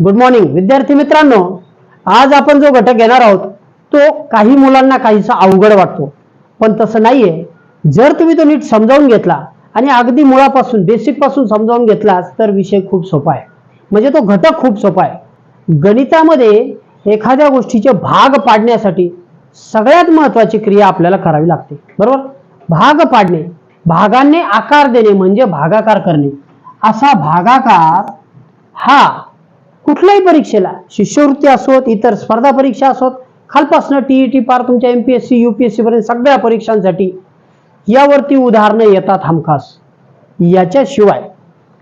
Good morning विद्यार्थी मित्रांनो आज आपण जो घटक घेणार आहोत तो काही मुलांना काहीसा अवघड वाटतो. पण तसं नाहीये. जर तुम्ही तो नीट समजावून घेतला आणि अगदी मुळापासून बेसिकपासून समजावून घेतलास तर विषय खूप सोपा आहे. म्हणजे तो घटक खूप सोपा आहे. गणितामध्ये एखाद्या गोष्टीचे भाग पाडण्यासाठी सगळ्यात महत्वाची क्रिया आपल्याला करावी लागते. बरोबर? भाग पाडणे भागांनी आकार देणे म्हणजे भागाकार करणे. असा भागाकार हा कुठल्याही परीक्षेला शिष्यवृत्ती असोत इतर स्पर्धा परीक्षा असोत खालपासनं टी पार तुमच्या एमपीएससी युपीएससी पर्यंत सगळ्या परीक्षांसाठी यावरती उदाहरणं येतात हमखास. याच्याशिवाय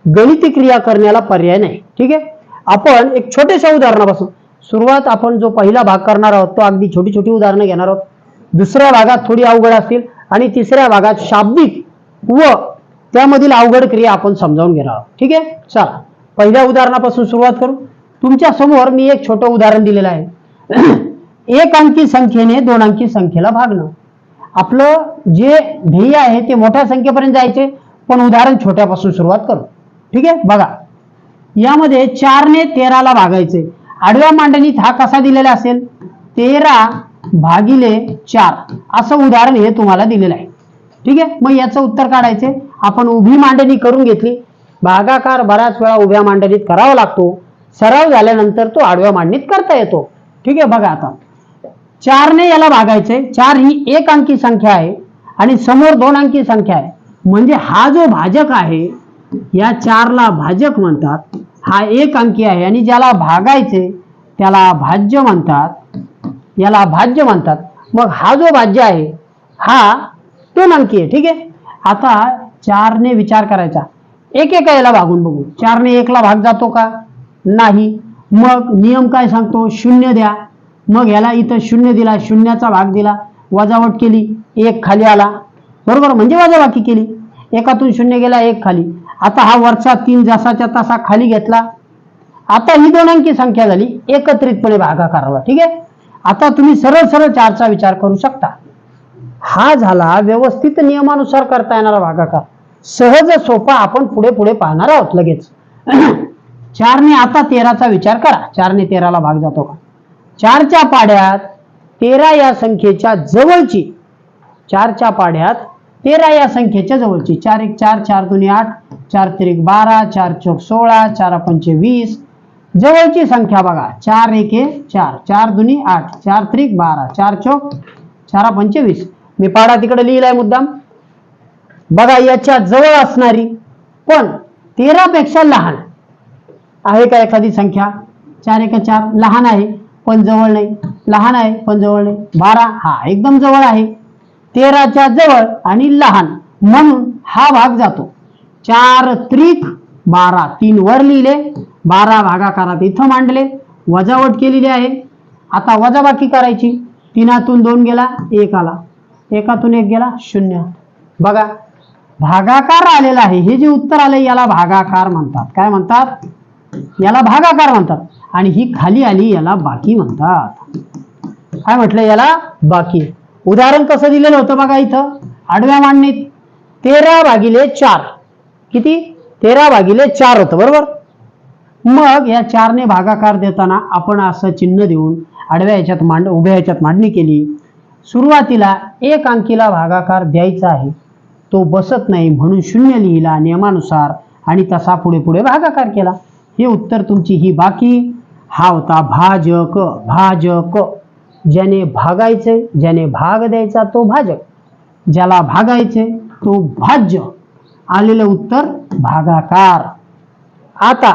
गणिती क्रिया करण्याला पर्याय नाही. ठीक आहे? आपण एक छोट्याशा उदाहरणापासून सुरुवात आपण जो पहिला भाग करणार आहोत तो अगदी छोटी छोटी उदाहरणं घेणार आहोत. दुसऱ्या भागात थोडी अवघड असतील आणि तिसऱ्या भागात शाब्दिक व त्यामधील अवघड क्रिया आपण समजावून घेणार आहोत. ठीक आहे? चला. पहिल्या उदाहरणापासून सुरुवात करू. तुमच्यासमोर मी एक छोटं उदाहरण दिलेलं आहे. एक अंकी संख्येने दोन अंकी संख्येला भागणं. आपलं जे ध्येय आहे ते मोठ्या संख्येपर्यंत जायचे पण उदाहरण छोट्यापासून सुरुवात करू. ठीक आहे? बघा. यामध्ये चारने तेराला भागायचे. आडव्या मांडणीत हा कसा दिलेला असेल? तेरा भागिले चार. असं उदाहरण हे तुम्हाला दिलेलं आहे. ठीक आहे? मग याचं उत्तर काढायचे. आपण उभी मांडणी करून घेतली. भागाकार बऱ्याच वेळा उभ्या मांडणीत करावा लागतो. सराव झाल्यानंतर तो आडव्या मांडणीत करता येतो. ठीक आहे बघा आता. चारने याला भागायचे चार ही एक अंकी संख्या आहे आणि समोर दोन अंकी संख्या आहे. म्हणजे हा जो भाजक आहे या चारला भाजक म्हणतात. हा एक अंकी आहे आणि ज्याला भागायचे त्याला भाज्य म्हणतात. याला भाज्य म्हणतात. मग हा जो भाज्य आहे हा दोन अंकी आहे. ठीक आहे? आता चारने विचार करायचा. एक एक याला भागून बघू. चारने एकला भाग जातो का? नाही. मग नियम काय सांगतो? शून्य द्या. मग याला इथं शून्य दिला शून्याचा भाग दिला वजावट केली एक खाली आला. बरोबर? म्हणजे वजाबाकी केली. एकातून शून्य गेला एक खाली. आता हा वरचा तीन जसाच्या तसा खाली घेतला. आता ही दोन अंकी संख्या झाली. एकत्रितपणे भागाकाराला ठीक आहे? आता तुम्ही सरळ सरळ चारचा विचार करू शकता. हा झाला व्यवस्थित नियमानुसार करता येणारा भागाकार. सहज सोपा आपण पुढे पुढे पाहणार आहोत लगेच. चारने आता तेराचा विचार करा. चारने तेराला भाग जातो का? चारच्या पाड्यात तेरा या संख्येच्या जवळची. चारच्या पाड्यात तेरा या संख्येच्या जवळची. चार एक चार चार दोन्ही आठ चार त्रिक बारा चार चौक सोळा चार पंचे वीस. जवळची संख्या बघा. चार एक चार. चार दुनी आठ. चार त्रिक बारा. चार चौक चारा पंचे वीस. मी पाडा तिकडे लिहिलाय मुद्दाम. बघा याच्या जवळ असणारी पण तेरापेक्षा लहान. आहे का एखादी संख्या? चार एक चार. लहान आहे पण जवळ नाही. लहान आहे पण जवळ नाही. बारा हा एकदम जवळ आहे. तेराच्या जवळ आणि लहान. म्हणून हा भाग जातो. चार त्रिक बारा. तीन वर लिहिले. बारा भागाकारात इथं मांडले. वजावट केलेली आहे. आता वजाबाकी करायची. तीनातून दोन गेला एक आला. एकातून एक गेला शून्य. बघा भागाकार आलेला आहे. हे जे उत्तर आले याला भागाकार म्हणतात. काय म्हणतात? याला भागाकार म्हणतात. आणि ही खाली आली याला बाकी म्हणतात. काय म्हटलं याला? बाकी. उदाहरण कसं दिलेलं होतं बघा इथं? आडव्या मांडणीत तेरा भागिले चार. किती? तेरा भागिले चार होतं बरोबर? मग या चारने भागाकार देताना आपण असं चिन्ह देऊन आडव्या ह्याच्यात मांड उभ्या याच्यात मांडणी केली. सुरुवातीला एक अंकीला भागाकार द्यायचा आहे. तो बसत नाही म्हणून शून्य लिहिला नियमानुसार आणि तसा पुढे पुढे भागाकार केला. हे उत्तर तुमची ही बाकी. हा होता भाजक भाजक. ज्याने भागायचे ज्याने भाग द्यायचा तो भाजक. ज्याला भागायचे तो भाज्य. आलेलं उत्तर भागाकार. आता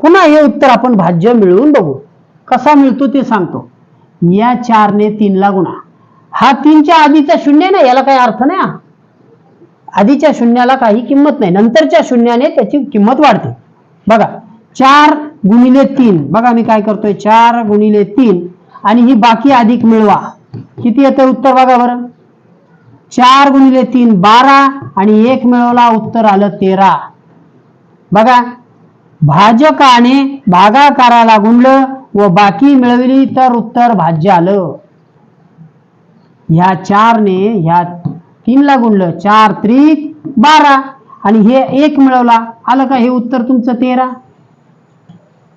पुन्हा हे उत्तर आपण भाज्य मिळवून बघू. कसा मिळतो ते सांगतो. या चारने तीनला गुणा. हा तीनच्या आधीचा शून्य ना याला काही अर्थ नाही हा. आधीच्या शून्याला काही किंमत नाही. नंतरच्या शून्याने त्याची किंमत वाढते. बघा चार गुणिले तीन. बघा मी काय करतोय? चार गुणिले तीन. आणि ही बाकी अधिक मिळवा. किती येतं उत्तर बघा बरं. चार गुणिले तीन बारा. आणि एक मिळवला उत्तर आलं तेरा. बघा भाजकाने भागाकाराला गुणलं व बाकी मिळवली तर उत्तर भाज्य आलं. ह्या चारने ह्या तीनला गुणलं चार त्रिक बारा. आणि हे एक मिळवला. आलं का हे उत्तर तुमचं तेरा?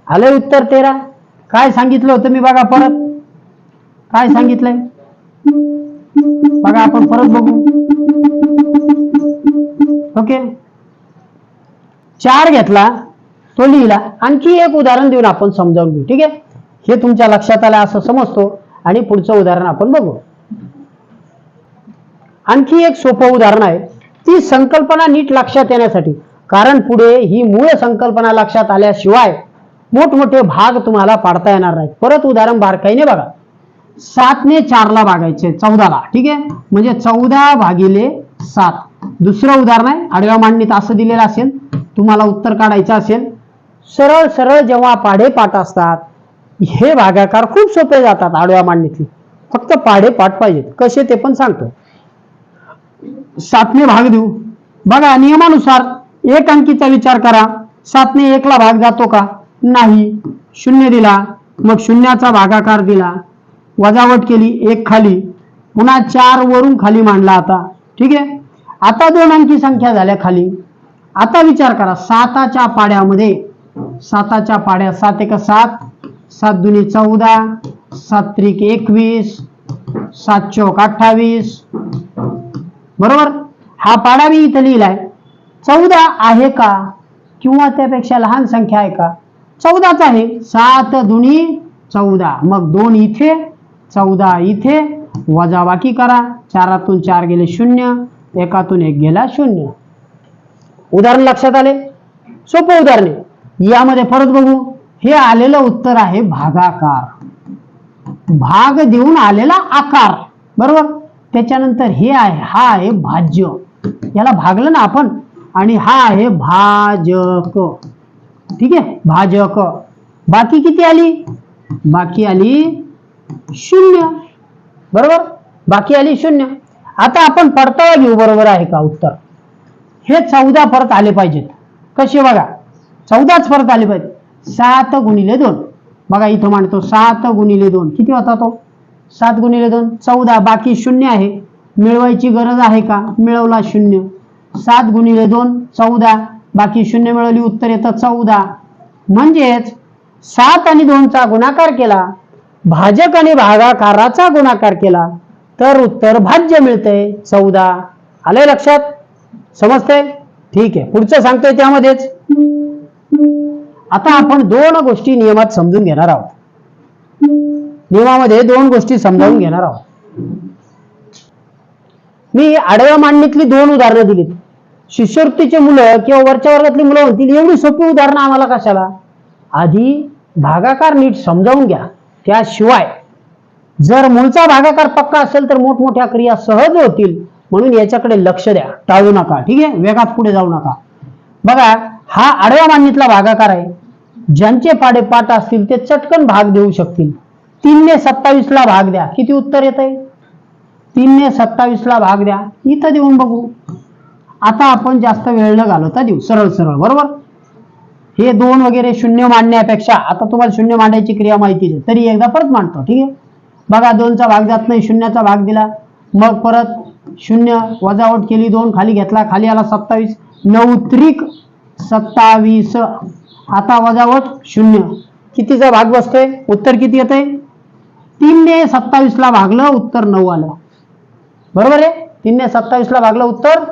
आलंय उत्तर तेरा? काय सांगितलं होतं मी बघा परत? काय सांगितलंय? बघा आपण परत बघू. ओके. चार घेतला तो लिहिला. आणखी एक उदाहरण देऊन आपण समजावून घेऊ. ठीक आहे? हे तुमच्या लक्षात आलं असं समजतो. आणि पुढचं उदाहरण आपण बघू. आणखी एक सोपं उदाहरण आहे. ती संकल्पना नीट लक्षात येण्यासाठी. कारण पुढे ही मूळ संकल्पना लक्षात आल्याशिवाय मोठमोठे भाग तुम्हाला पाडता येणार नाहीत. परत उदाहरण बारकाईने बघा. सातने चारला भागायचे चौदाला. ठीक आहे? म्हणजे चौदा भागिले सात. दुसरं उदाहरण आहे. आडव्या मांडणीत असं दिलेलं असेल. तुम्हाला उत्तर काढायचं असेल. सरळ सरळ जेव्हा पाढेपाठ असतात हे भागाकार खूप सोपे जातात आडव्या मांडणीतले. फक्त पाढेपाठ पाहिजेत. कसे ते पण सांगतो. सातने भाग देऊ. बघा नियमानुसार एक अंकीचा विचार करा. सातने एकला भाग जातो का? नाही. शून्य दिला. मग शून्याचा भागाकार दिला. वजावट केली एक खाली. पुन्हा चार वरून खाली मांडला आता. ठीक आहे? आता दोन अंकी संख्या झाल्या खाली. आता विचार करा. साताच्या पाड्यामध्ये. साताच्या पाड्या सात एक सात. सात दुनी चौदा. सात त्रिक एकवीस. सात चौक अठ्ठावीस. बरोबर? हा पाडा मी इथं लिहिलाय. चौदा आहे का? किंवा त्यापेक्षा लहान संख्या आहे का? चौदाच आहे. सात दुनी चौदा. मग दोन इथे चौदा इथे. वजाबाकी करा. चारातून चार गेले शून्य. एकातून एक गेला शून्य. उदाहरण लक्षात आले? सोपं उदाहरण यामध्ये परत बघू. हे आलेलं उत्तर आहे भागाकार. भाग देऊन आलेला आकार. बरोबर? त्याच्यानंतर हे आहे हा आहे भाज्य. याला भागलं ना आपण आणि हा आहे भाजक. ठीक आहे? भाजक. बाकी किती आली? बाकी आली शून्य. बरोबर? बाकी आली शून्य. आता आपण परतावा घेऊ बरोबर आहे का उत्तर? हे चौदा परत आले पाहिजेत. कसे बघा? चौदाच परत आले पाहिजे सात गुणिले दोन. बघा इथं मांडतो सात गुणिले दोन. किती होता तो? सात गुणिले दोन चौदा बाकी शून्य आहे. मिळवायची गरज आहे का? मिळवला शून्य. सात गुणिले दोन चौदा बाकी शून्य मिळवली उत्तर येतं चौदा. म्हणजेच सात आणि दोनचा गुणाकार केला भाजक आणि भागाकाराचा गुणाकार केला तर उत्तर भाज्य मिळतंय चौदा. आलंय लक्षात? समजतंय? ठीक आहे. पुढचं सांगतोय त्यामध्येच. आता आपण दोन गोष्टी नियमात समजून घेणार आहोत. नियमामध्ये दोन गोष्टी समजावून घेणार आहोत. मी आडव्या मांडणीतली दोन उदाहरणं दिलीत. शिष्यवृत्तीचे मुलं किंवा वरच्या वर्गातली मुलं म्हणतील एवढी सोपी उदाहरणं आम्हाला कशाला? आधी भागाकार नीट समजावून घ्या. त्याशिवाय जर मूळचा भागाकार पक्का असेल तर मोठमोठ्या क्रिया सहज होतील. म्हणून याच्याकडे लक्ष द्या. टाळू नका. ठीक आहे? वेगात पुढे जाऊ नका. बघा हा आडव्या मांडणीतला भागाकार आहे. ज्यांचे पाडे पाठ असतील ते चटकन भाग देऊ शकतील. तीनने सत्तावीसला भाग द्या. किती उत्तर येत आहे तीनने सत्तावीसला भाग द्या. इथं देऊन बघू. आता आपण जास्त वेळ न घालवता देऊ. सरळ सरळ बरोबर? हे दोन वगैरे शून्य मांडण्यापेक्षा आता तुम्हाला शून्य मांडायची क्रिया माहिती आहे. तरी एकदा परत मांडतो ठीक आहे? बघा दोनचा भाग जात नाही शून्याचा भाग दिला. मग परत शून्य वजावट केली दोन खाली घेतला खाली आला सत्तावीस. नऊ त्रिक सत्तावीस. आता वजावट शून्य. कितीचा भाग बसतोय? उत्तर किती येतंय? तीनने सत्तावीसला भागलं उत्तर नऊ आलं. बरोबर आहे? तीनने सत्तावीसला भागलं उत्तर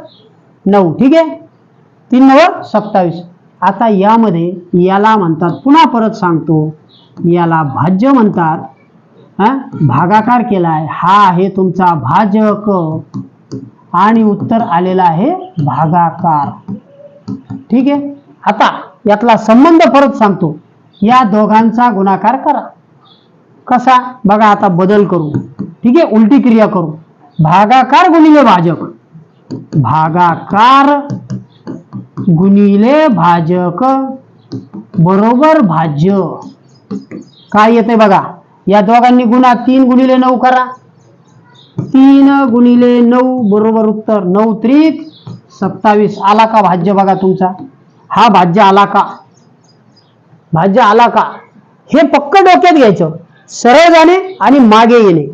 नऊ. ठीक आहे? तीन नऊ सत्तावीस. आता यामध्ये याला म्हणतात पुन्हा परत सांगतो. याला भाज्य म्हणतात. हा? भागाकार केलाय. हा आहे तुमचा भाजक. आणि उत्तर आलेला आहे भागाकार. ठीक आहे? आता यातला संबंध परत सांगतो. या दोघांचा गुणाकार करा. कसा? बघा आता बदल करू. ठीक आहे? उलटी क्रिया करू. भागाकार गुणिले भाजक. भागाकार गुणिले भाजक बरोबर भाज्य. काय येते बघा? या दोघांनी गुणा तीन गुणिले नऊ करा. तीन गुणिले नऊ बरोबर उत्तर नऊ त्रिक सत्तावीस. आला का भाज्य बघा तुमचा? हा भाज्य आला का? भाज्य आला का? हे पक्क डोक्यात घ्यायचं. सरळ जाणे आणि मागे येणे.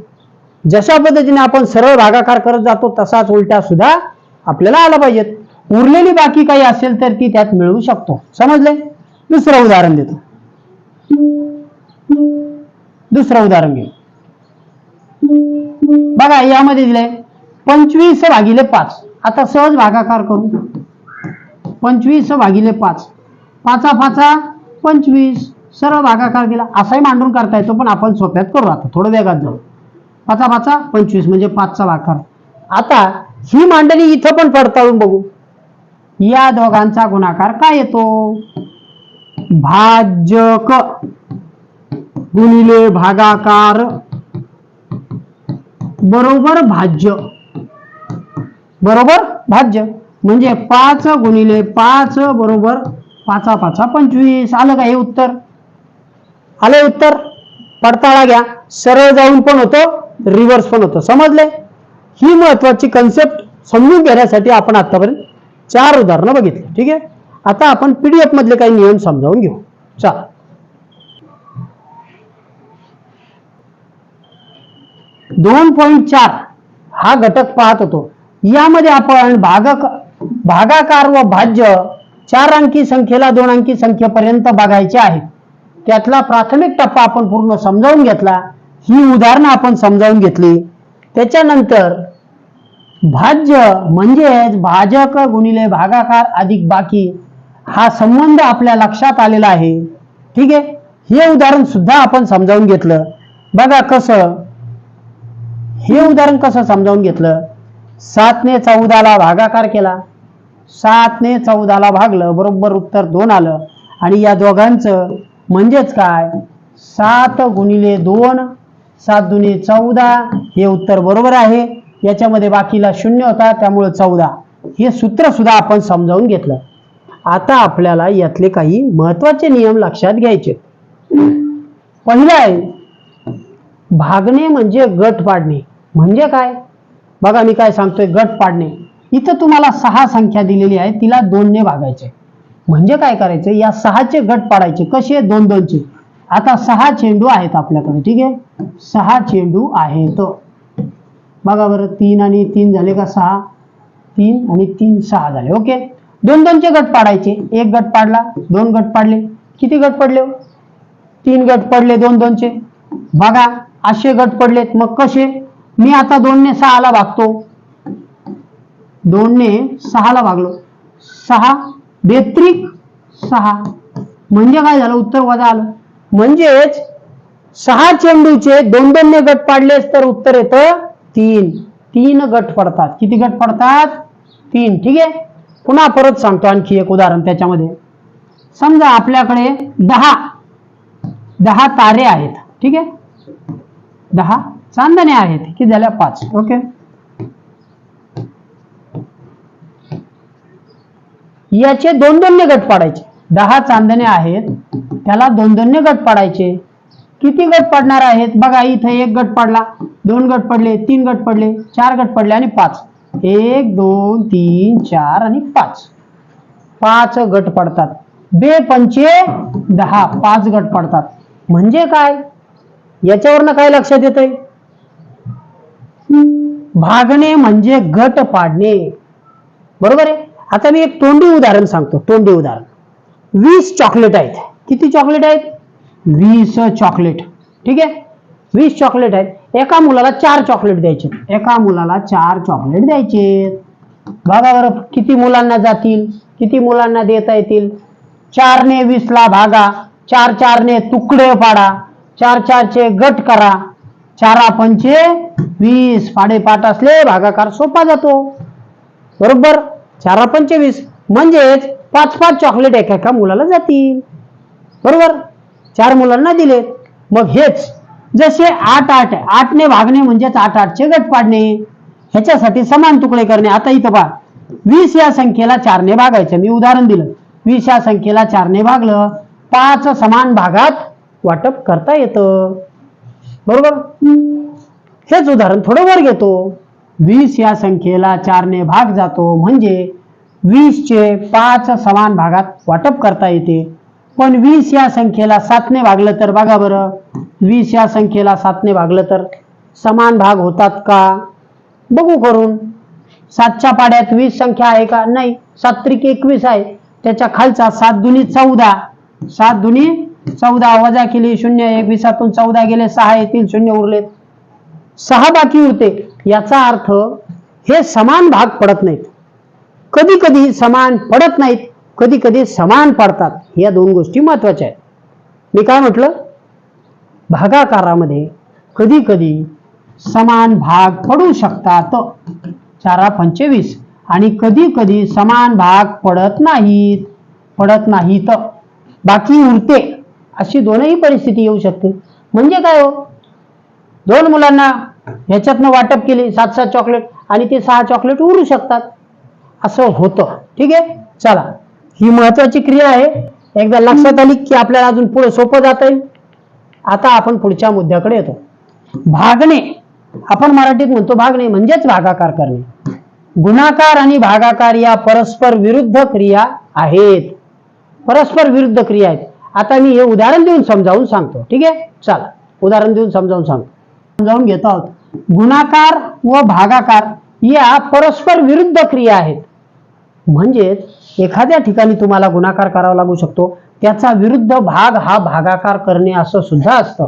जशा पद्धतीने आपण सरळ भागाकार करत जातो तसाच उलट्या सुद्धा आपल्याला आला पाहिजेत. उरलेली बाकी काही असेल तर ती त्यात मिळवू शकतो. समजले दुसरं उदाहरण देतो. दुसरं उदाहरण घेऊ. बघा यामध्ये दिलंय पंचवीस भागिले पाच. आता सहज भागाकार करू. पंचवीस भागिले पाच. पाचा पाचा पंचवीस. सरळ भागाकार केला असाही मांडून करता येतो पण आपण सोप्यात करू आता थोडं वेगात जाऊ. पाचा पाचा पंचवीस म्हणजे पाचचा भाकार. आता ही मांडणी इथं पण पडताळून बघू. या दोघांचा गुणाकार काय येतो? भाजक गुणिले भागाकार बरोबर भाज्य. बरोबर भाज्य. म्हणजे पाच गुणिले पाच बरोबर पाचा पाचा पंचवीस. आलं का हे उत्तर? आले उत्तर? पडताळा घ्या. सरळ जाऊन पण होतं रिव्हर्स पण होतं. समजले? ही महत्वाची कन्सेप्ट समजून घेण्यासाठी आपण आतापर्यंत चार उदाहरणं बघितली. ठीक आहे? आता आपण पीडीएफ मधले काही नियम समजावून घेऊ. चला. दोन पॉईंट चार हा घटक पाहत होतो. यामध्ये आपण भागक भागाकार व भाज्य चार अंकी संख्येला दोन अंकी संख्येपर्यंत बघायचे आहे. त्यातला प्राथमिक टप्पा आपण पूर्ण समजावून घेतला. ही उदाहरणं आपण समजावून घेतली. त्याच्यानंतर भाज्य म्हणजेच भाजक गुणिले भागाकार अधिक बाकी हा संबंध आपल्या लक्षात आलेला आहे. ठीक आहे? हे उदाहरण सुद्धा आपण समजावून घेतलं. बघा कसं हे उदाहरण कसं समजावून घेतलं? सातने चौदाला भागाकार केला. सातने चौदाला भागलं. बरोबर उत्तर दोन आलं. आणि या दोघांचं म्हणजेच काय? सात गुणिले दोन सात दुने चौदा हे उत्तर बरोबर आहे. याच्यामध्ये बाकीला शून्य होता त्यामुळे चौदा. हे सूत्र सुद्धा आपण समजावून घेतलं. आता आपल्याला यातले काही महत्त्वाचे नियम लक्षात घ्यायचे. पहिलं आहे भागणे म्हणजे गट पाडणे. म्हणजे काय? बघा मी काय सांगतोय गट पाडणे. इथं तुम्हाला सहा संख्या दिलेली आहे तिला दोनने भागायचे. म्हणजे काय करायचं? या सहाचे गट पाडायचे. कसे? दोन दोनचे. आता सहा चेंडू आहेत आपल्याकडे ठीक आहे? सहा चेंडू आहेत. बघा बरं तीन आणि तीन झाले का सहा? तीन आणि तीन सहा झाले. ओके? दोन दोनचे गट पाडायचे. एक गट पाडला दोन गट पाडले. किती गट पडले हो? तीन गट पडले दोन दोनचे. बघा असे गट पडलेत. मग कसे? मी आता दोनने सहाला भागतो. दोनने सहाला भागलो. सहा बेत्रिक सहा. म्हणजे काय झालं? उत्तर वजा आलं. म्हणजेच सहा चेंडूचे दोन दोनने गट पाडलेस तर उत्तर येतं तीन. तीन गट पडतात. किती गट पडतात? तीन. ठीक आहे? पुन्हा परत सांगतो आणखी एक उदाहरण त्याच्यामध्ये. समजा आपल्याकडे दहा. दहा तारे आहेत. ठीक आहे? दहा चांदणे आहेत. की झाल्या? पाच. ओके? याचे दोन दोन्य गट पाडायचे. दहा चांदणे आहेत त्याला दोन दोन्य गट पाडायचे. किती गट पडणार आहेत? बघा इथं एक गट पडला. दोन गट पडले तीन गट पडले चार गट पडले आणि पाच. एक दोन तीन चार आणि पाच. पाच गट पडतात. बे पंचे दहा पाच गट पडतात. म्हणजे काय? याच्यावरनं काय लक्षात येत भागणे म्हणजे गट पाडणे. बरोबर आहे? आता मी एक तोंडी उदाहरण सांगतो तोंडी उदाहरण. वीस चॉकलेट आहेत. किती चॉकलेट आहेत? वीस चॉकलेट ठीक आहे? वीस चॉकलेट आहेत. एका मुलाला चार चॉकलेट द्यायचे एका मुलाला चार चॉकलेट द्यायचे बघा बरं किती मुलांना जातील? किती मुलांना देता येतील? चारने वीसला भागा. चार चारने तुकडे पाडा. चार चारचे गट करा. चारा पंचे वीस. पाडेपाठ असले भागाकार सोपा जातो. बरोबर? चारा पंचवीस. म्हणजेच पाच पाच चॉकलेट एका एका मुलाला जातील. बरोबर? चार मुलांना दिले मग हेच जसे आठ आठ आठने भागणे म्हणजेच आठ आठचे गट पाडणे. ह्याच्यासाठी समान तुकडे करणे. आता इथं पहा. वीस या संख्येला चारने भागायचं. मी उदाहरण दिलं. वीस या संख्येला चारने भागलं. पाच समान भागात वाटप करता येतं. बरोबर? हेच उदाहरण थोडं वर घेतो. वीस या संख्येला चारने भाग जातो. म्हणजे वीसचे पाच समान भागात वाटप करता येते. पण वीस या संख्येला सातने भागलं तर बघा बरं. वीस या संख्येला सातने भागलं तर समान भाग होतात का? बघू करून. सातच्या पाड्यात वीस संख्या आहे का? नाही. सात त्रिक एकवीस आहे. त्याच्या खालचा सात दुनी चौदा. सात दुनी चौदा. वजा केली शून्य एकविसातून चौदा गेले सहा. येतील शून्य उरलेत. सहा बाकी उरते याचा अर्थ हे समान भाग पडत नाहीत. कधी कधी समान पडत नाहीत कधी कधी समान पडतात. या दोन गोष्टी महत्त्वाच्या आहेत. मी काय म्हटलं? भागाकारामध्ये कधी कधी समान भाग पडू शकतात. चारा पंचवीस आणि कधी कधी समान भाग पडत नाहीत पडत नाहीत. बाकी उरते. अशी दोनही परिस्थिती येऊ शकते. म्हणजे काय हो? दोन मुलांना ह्याच्यातनं वाटप केली सात सात चॉकलेट आणि ते सहा चॉकलेट उरू शकतात. असं होतं. ठीक आहे? चला. ही महत्वाची क्रिया आहे. एकदा लक्षात आली की आपल्याला अजून पुढे सोपं जाता येईल. आता आपण पुढच्या मुद्द्याकडे येतो. भागणे. आपण मराठीत म्हणतो भागणे म्हणजेच भागाकार करणे. गुणाकार आणि भागाकार या परस्पर विरुद्ध क्रिया आहेत. परस्पर विरुद्ध क्रिया आहेत. आता मी हे उदाहरण देऊन समजावून सांगतो. ठीक आहे? चला. उदाहरण देऊन समजावून सांगतो. समजावून घेत आहोत. गुणाकार व भागाकार या परस्पर विरुद्ध क्रिया आहेत. म्हणजेच एखाद्या ठिकाणी तुम्हाला गुणाकार करावा लागू शकतो. त्याचा विरुद्ध भाग हा भागाकार करणे असं सुद्धा असतं.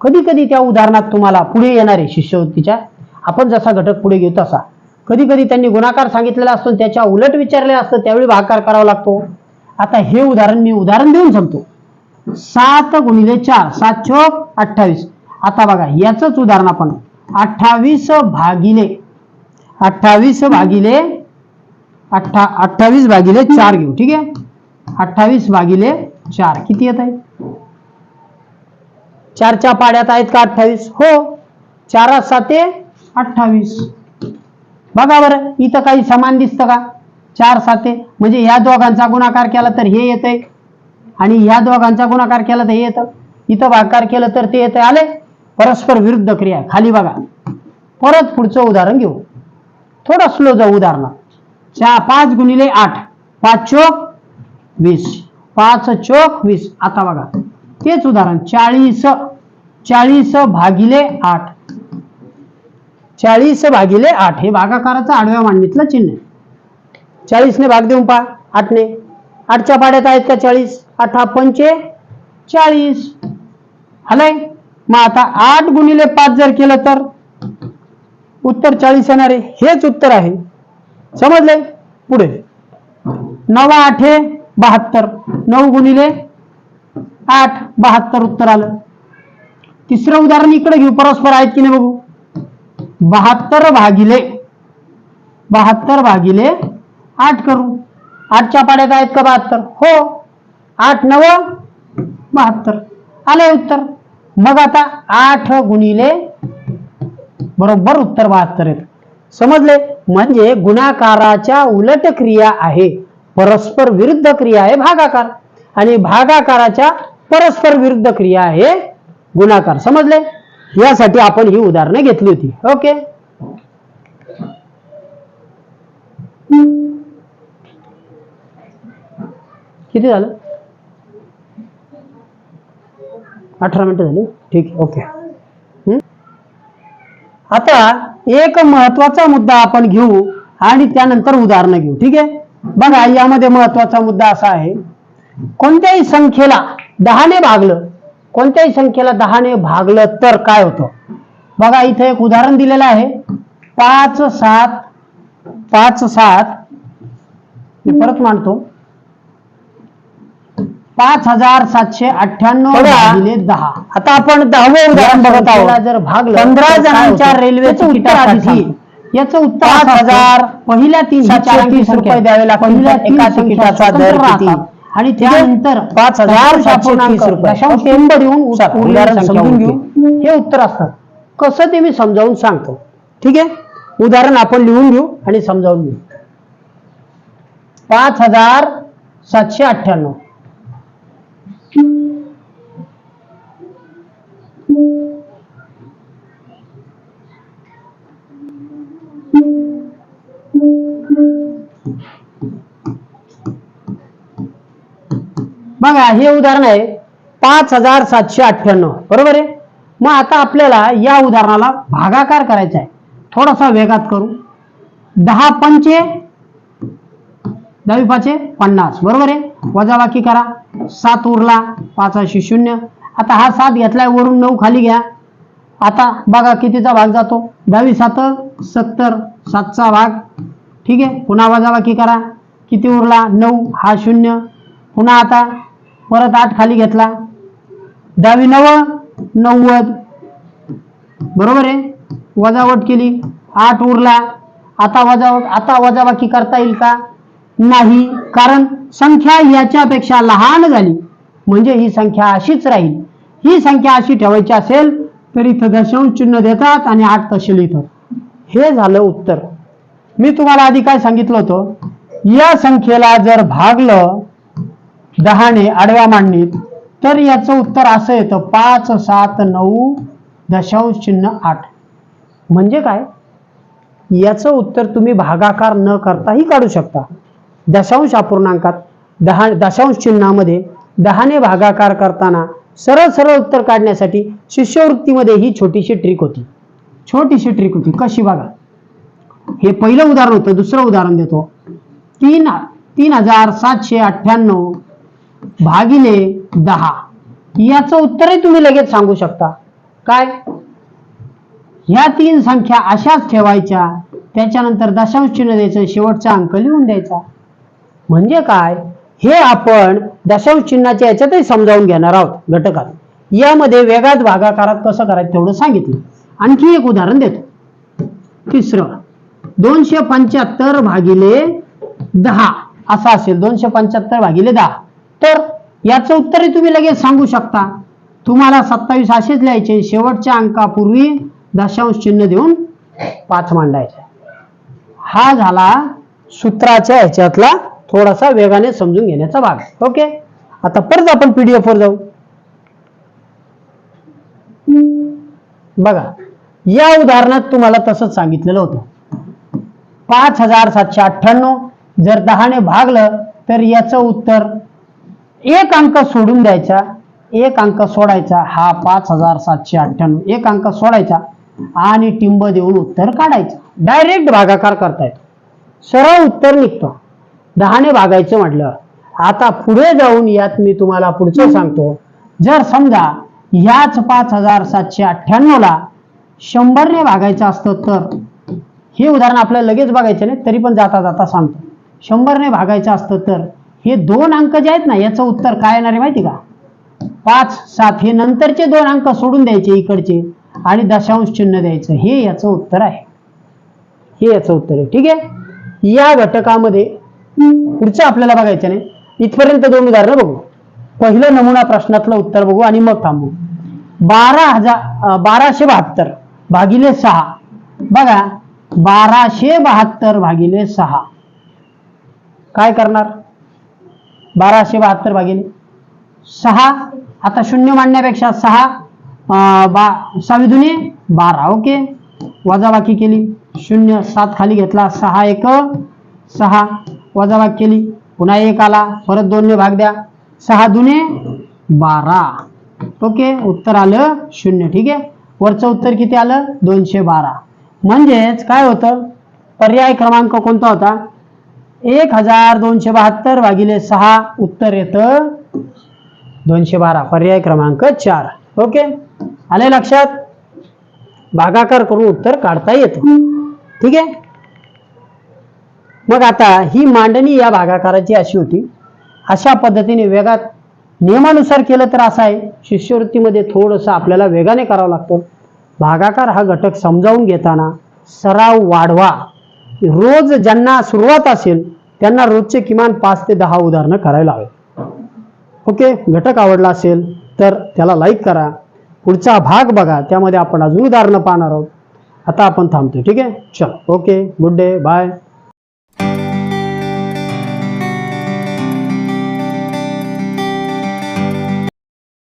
कधी कधी त्या उदाहरणात तुम्हाला पुढे येणारे शिष्यवृत्तीच्या आपण जसा घटक पुढे घेऊ तसा. कधी कधी त्यांनी गुणाकार सांगितलेला असतो त्याच्या उलट विचारले असतं त्यावेळी भागाकार करावा लागतो. आता हे उदाहरण मी उदाहरण देऊन सांगतो सात गुणिले चार सात चोक अठ्ठावीस. आता बघा याचंच उदाहरण आपण अठ्ठावीस भागिले अठ्ठावीस भागिले अठ्ठा अठ्ठावीस भागिले चार घेऊ ठीक आहे? अठ्ठावीस भागिले चार किती येत आहे चारच्या पाड्यात आहेत का अठ्ठावीस? हो चार साते अठ्ठावीस. बघा बरं इथं काही समान दिसतं का? चार साते म्हणजे ह्या दोघांचा गुणाकार केला तर हे येतंय. आणि ह्या दोघांचा गुणाकार केला तर हे येतं. इथं भागाकार केलं तर ते येतं आले? परस्पर विरुद्ध क्रिया. खाली बघा. परत पुढचं उदाहरण घेऊ. थोडं स्लो जाऊ उदाहरण चार पाच गुणिले आठ. पाच चोक वीस. पाच चोक वीस. आता बघा. तेच उदाहरण. चाळीस चाळीस भागिले आठ. चाळीस भागिले आठ. हे भागाकाराचं आडव्या मांडणीतलं चिन्ह आहे. चाळीसने भाग देऊन पहा. आठने. आठच्या पाड्यात आहेत का चाळीस? आठ पंचे चाळीस. आलंय मग आता आठ गुणिले पाच जर केलं तर? उत्तर चाळीस येणार आहे हेच उत्तर आहे. समजले? पुढे. नवा आठे बहात्तर. नऊ गुणिले आठ बहात्तर उत्तर आलं. तिसरं उदाहरण इकडे घेऊ परस्पर आहेत की नाही बघू? बहात्तर भागिले बहात्तर भागिले आठ करू. आठच्या पाड्यात आहेत का बहात्तर? हो. आठ नव बहात्तर. आले उत्तर. मग आता आठ गुणिले बरोबर उत्तर बहात्तर येत समजले? म्हणजे गुणाकाराच्या उलट क्रिया आहे. परस्पर विरुद्ध क्रिया आहे भागाकार. आणि भागाकाराच्या परस्पर विरुद्ध क्रिया आहे गुणाकार. समजले? यासाठी आपण ही उदाहरणं घेतली होती. ओके? किती झालं? अठरा मिनिटं झाली. ठीक आहे ओके. हम्म? आता एक महत्त्वाचा मुद्दा आपण घेऊ आणि त्यानंतर उदाहरणं घेऊ. ठीक आहे? बघा यामध्ये महत्त्वाचा मुद्दा असा आहे. कोणत्याही संख्येला दहाने भागलं कोणत्याही संख्येला दहाने भागलं तर काय होतं? बघा इथे एक उदाहरण दिलेलं आहे. पाच सात पाच सात. मी परत मांडतो. पाच हजार सातशे अठ्ठ्याण्णव भागिले दहा. आता आपण दहावे उदाहरण बघत आहोत. जर भागलं पंधरा जणांच्या रेल्वे तिकिटासाठी याचं उत्तर पाच हजार पहिल्या तीन सातशे तीस रुपये द्यावे लागतील. पहिल्या तीन एका संख्या तिकिटाचा दर स्वतंत्र किती? राहतात. आणि त्यानंतर पाच हजार सातशे तीस रुपये. दशांश नंबर येऊन चला, उदाहरण समजून घेऊ हे उत्तर असतात. कसं ते मी समजावून सांगतो. ठीक आहे? उदाहरण आपण लिहून घेऊ आणि समजावून घेऊ. पाच हजार सातशे अठ्ठ्याण्णव. बघा हे उदाहरण आहे पाच हजार सातशे अठ्ठ्याण्णव. बरोबर आहे? मग आता आपल्याला या उदाहरणाला भागाकार करायचा आहे. थोडासा वेगात करू. दहा पंचे दहावी पाचे पन्नास. बरोबर आहे? वजाबाकी करा. सात उरला पाचाशी शून्य. आता हा सात घेतलाय वरून नऊ खाली घ्या. आता बघा कितीचा भाग जातो. दहावी सात सत्तर सातचा भाग. ठीक आहे? पुन्हा वजाबाकी करा. किती उरला? नऊ हा शून्य. पुन्हा आता परत आठ खाली घेतला. दहावी नव नव्वद. बरोबर आहे? वजावट केली. आठ उरला. आता वजावट आता वजाबाकी करता येईल का? नाही. कारण संख्या याच्यापेक्षा लहान झाली. म्हणजे ही संख्या अशीच राहील. ही संख्या अशी ठेवायची असेल तर इथं दशांश चिन्ह देतात आणि आठ तशील इथं. हे झालं उत्तर. मी तुम्हाला आधी काय सांगितलं होतं? या संख्येला जर भागलं दहाने आडव्या मांडणीत तर याचं उत्तर असं येतं पाच सात नऊ दशांश चिन्ह आठ. म्हणजे काय? याचं उत्तर तुम्ही भागाकार न करताही काढू शकता. दशांश अपूर्णांकात दहा दशांश चिन्हामध्ये दहाने भागाकार करताना सरळ सरळ उत्तर काढण्यासाठी शिष्यवृत्तीमध्ये ही छोटीशी ट्रिक होती. छोटीशी ट्रिक होती. कशी बघा. हे पहिलं उदाहरण होतं दुसरं उदाहरण देतो. तीन तीन हजार सातशे अठ्ठ्याण्णव भागिले दहा. याचं उत्तरही तुम्ही लगेच सांगू शकता. काय? ह्या तीन संख्या अशाच ठेवायच्या त्याच्यानंतर दशांश चिन्ह द्यायचं शेवटचा अंक लिहून द्यायचा. म्हणजे काय? हे आपण दशांश चिन्हाच्या याच्यातही समजावून घेणार आहोत घटकात. यामध्ये वेगात भागाकारात कसं करायचं तेवढं सांगितलं. आणखी एक उदाहरण देतो. तिसरं दोनशे पंच्याहत्तर भागिले दहा. असं असेल दोनशे पंच्याहत्तर भागिले दहा. तर याचं उत्तरही तुम्ही लगेच सांगू शकता. तुम्हाला सत्तावीस असेच लिहायचे. शेवटच्या अंकापूर्वी दशांश चिन्ह देऊन पाच मांडायचे. हा झाला सूत्राच्या ह्याच्यातला थोडासा वेगाने समजून घेण्याचा भाग ओके आता परत आपण पीडीएफ वर जाऊ. बघा या उदाहरणात तुम्हाला तसंच सांगितलेलं होतं. पाच हजार सातशे अठ्ठ्याण्णव जर दहाने भागलं तर याचं उत्तर एक अंक सोडून द्यायचा एक अंक सोडायचा हा पाच हजार सातशे अठ्ठ्याण्णव एक अंक सोडायचा आणि टिंब देऊन उत्तर काढायचं. डायरेक्ट भागाकार करता येतो सरळ उत्तर निघतो. दहाने भागायचं म्हटलं. आता पुढे जाऊन यात मी तुम्हाला पुढचं सांगतो. जर समजा याच पाच हजार सातशे अठ्ठ्याण्णव ला शंभरने भागायचं असतं तर हे उदाहरण आपल्याला लगेच बघायचं नाही तरी पण जाता जाता सांगतो. शंभरने भागायचं असतं तर हे दोन अंक जे आहेत ना याचं उत्तर काय येणार आहे माहिती का? पाच सात हे नंतरचे दोन अंक सोडून द्यायचे इकडचे आणि दशांश चिन्ह द्यायचं. हे याचं उत्तर आहे. हे याचं उत्तर आहे. ठीक आहे? या घटकामध्ये पुढचं आपल्याला बघायचं नाही. इथपर्यंत दोन उदाहरणं बघू. पहिलं नमुना प्रश्नातलं उत्तर बघू आणि मग थांबू. बारा हजार बाराशे बहात्तर भागिले सहा. बघा बाराशे बहात्तर भागिले सहा. काय करणार? बाराशे बहात्तर भागिले सहा. आता शून्य मांडण्यापेक्षा सहा अं, बा सहावी दुनी बारा ओके. वजाबाकी केली. शून्य सात खाली घेतला सहा एक सहा. वजाबाग केली. पुन्हा एक आला. परत दोनने भाग द्या. सहा दुने बारा. ओके उत्तर आलं शून्य. ठीक आहे? वरचं उत्तर किती आलं? दोनशे बारा. म्हणजेच काय होतं? पर्याय क्रमांक कोणता होता? एक हजार दोनशे बहात्तर भागिले सहा. उत्तर येतं दोनशे बारा. पर्याय क्रमांक चार. ओके? आले लक्षात? भागाकार करून उत्तर काढता येतं. ठीक आहे? मग आता ही मांडणी या भागाकाराची अशी होती. अशा पद्धतीने वेगात नियमानुसार केलं तर असं आहे. शिष्यवृत्तीमध्ये थोडंसं आपल्याला वेगाने करावं लागतं. भागाकार हा घटक समजावून घेताना सराव वाढवा. रोज ज्यांना सुरुवात असेल त्यांना रोजचे किमान पाच ते दहा उदाहरणं करायला हवे. ओके? घटक आवडला असेल तर त्याला लाईक करा. पुढचा भाग बघा. त्यामध्ये आपण अजून उदाहरणं पाहणार आहोत. आता आपण थांबतो ठीक आहे? चल. ओके. Good day. बाय.